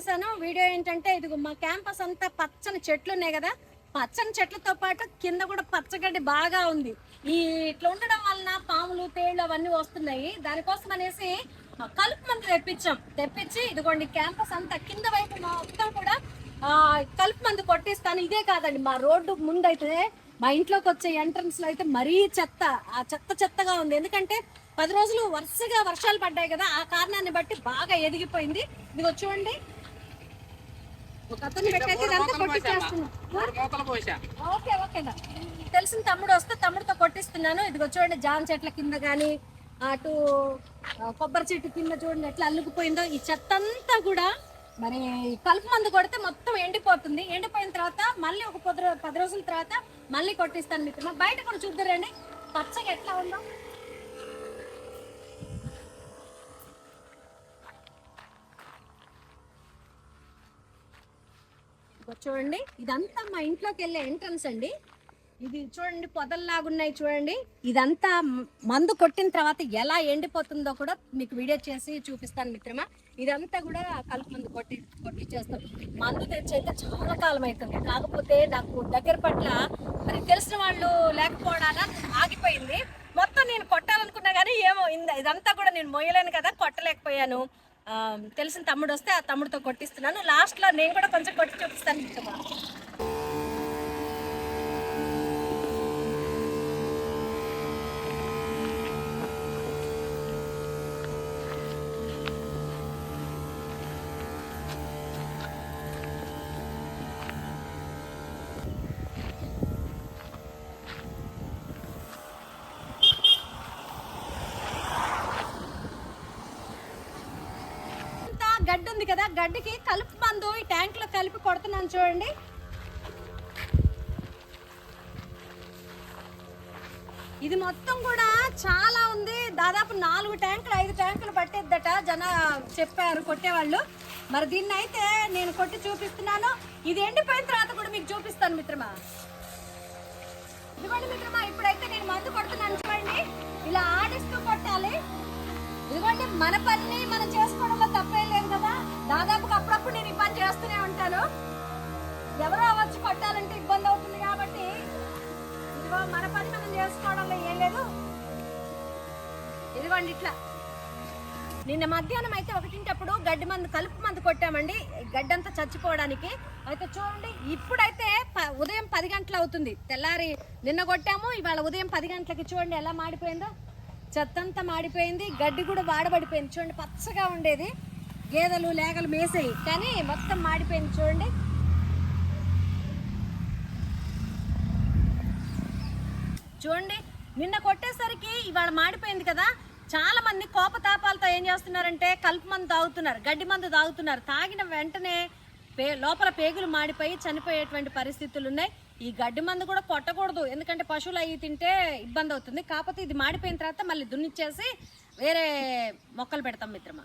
చేశాను. వీడియో ఏంటంటే ఇది మా క్యాంపస్ అంతా పచ్చని చెట్లు ఉన్నాయి కదా. పచ్చని చెట్లతో పాటు కింద కూడా పచ్చగడ్డి బాగా ఉంది. ఈ ఇట్లా ఉండడం వలన పాములు తేళ్ళు అవన్నీ వస్తున్నాయి. దానికోసం అనేసి కలుపు మందు తెప్పించాం. తెప్పించి ఇదిగోండి క్యాంపస్ అంతా కింద వైపు మొత్తం కూడా కలుపు మందు కొట్టిస్తాను. ఇదే కాదండి మా రోడ్డు ముందైతే మా ఇంట్లోకి వచ్చే ఎంట్రన్స్లో అయితే మరీ చెత్త ఆ చెత్త చెత్తగా ఉంది. ఎందుకంటే పది రోజులు వరుసగా వర్షాలు పడ్డాయి కదా. ఆ కారణాన్ని బట్టి బాగా ఎదిగిపోయింది. ఇదిగో చూడండి ఓకే ఓకేనా తెలిసిన తమ్ముడు వస్తే తమ్ముడితో కొట్టిస్తున్నాను. ఇదిగో చూడండి జామ చెట్ల కింద కానీ అటు కొబ్బరి చెట్టు కింద చూడండి ఎట్లా అల్లుకుపోయిందో. ఈ చెత్త అంతా కూడా మరి కలుపు మందు కొడితే మొత్తం ఎండిపోతుంది. ఎండిపోయిన తర్వాత మళ్ళీ ఒక పది పది రోజుల తర్వాత మళ్ళీ కొట్టిస్తాను మిత్రమా. బయట కూడా చూద్దరండి పచ్చగా ఎట్లా ఉందో. చూడండి ఇదంతా మా ఇంట్లోకి వెళ్ళే ఎంట్రన్స్ అండి. ఇది చూడండి పొదల్లాగున్నాయి చూడండి. ఇదంతా మందు కొట్టిన తర్వాత ఎలా ఎండిపోతుందో కూడా మీకు వీడియో చేసి చూపిస్తాను మిత్రమా. ఇదంతా కూడా కలుపు మందు కొట్టి కొట్టిచ్చేస్తాం మందు తెచ్చైతే చాలా కాలం అవుతుంది కాకపోతే నాకు దగ్గర పట్ల మరి తెలిసిన వాళ్ళు లేకపోవడాన ఆగిపోయింది. మొత్తం నేను కొట్టాలనుకున్నా కానీ ఏమో ఇంద- ఇదంతా కూడా నేను మొయ్యలేను కదా కొట్టలేకపోయాను. తెలిసిన తమ్ముడు వస్తే ఆ తమ్ముడితో కొట్టిస్తున్నాను. లాస్ట్లో నేను కూడా కొంచెం కొట్టి చూపిస్తాను. గడ్డి ఉంది కదా గడ్డికి కలుపు మందు ఈ ట్యాంక్లో కలిపి కొడుతున్నాను చూడండి. ఇది మొత్తం కూడా చాలా ఉంది. దాదాపు నాలుగు ట్యాంకులు ఐదు ట్యాంకులు పట్టేద్దట జన చెప్పారు కొట్టేవాళ్ళు. మరి దీన్ని అయితే నేను కొట్టి చూపిస్తున్నాను. ఇది ఎండిపోయిన తర్వాత కూడా మీకు చూపిస్తాను మిత్రమా. ఇదిగోండి మిత్రమా ఇప్పుడైతే నేను మందు కొడుతున్నాను చూడండి. ఇలా ఆడిస్తూ కొట్టాలి. ఇదిగోండి మన పని మనం చేసుకోవడంలో చేస్తూనే ఉంటాను. ఎవరో వచ్చి కొట్టాలంటే ఇబ్బంది అవుతుంది కాబట్టి ఇదిగో మన పని మనం చేసుకోవడంలో ఏం లేదు. ఇదిగోండి ఇట్లా. నిన్న మధ్యాహ్నం అయితే ఒకటింటప్పుడు గడ్డి మందు కలుపు మందు కొట్టామండి. గడ్డి అంతా చచ్చిపోవడానికి. అయితే చూడండి ఇప్పుడైతే ప- ఉదయం పది గంటలు అవుతుంది. తెల్లారి నిన్న కొట్టాము ఇవాళ ఉదయం పది గంటలకి చూడండి ఎలా మాడిపోయిందో. చెత్తంతా మాడిపోయింది గడ్డి కూడా వాడబడిపోయింది. చూడండి పచ్చగా ఉండేది. గేదెలు లేగలు మేసాయి. కానీ మొత్తం మాడిపోయింది చూడండి. చూడండి నిన్న కొట్టేసరికి ఇవాళ మాడిపోయింది కదా. చాలా మంది కోపతాపాలతో ఏం చేస్తున్నారంటే కలుపు మందు తాగుతున్నారు గడ్డి మందు తాగుతున్నారు. తాగిన వెంటనే పే లోపల పేగులు మాడిపోయి చనిపోయేటువంటి పరిస్థితులు ఉన్నాయి. ఈ గడ్డి మందు కూడా కొట్టకూడదు ఎందుకంటే పశువులు అవి తింటే ఇబ్బంది అవుతుంది. కాకపోతే ఇది మాడిపోయిన తర్వాత మళ్ళీ దున్నిచ్చేసి వేరే మొక్కలు పెడతాం మిత్రమా.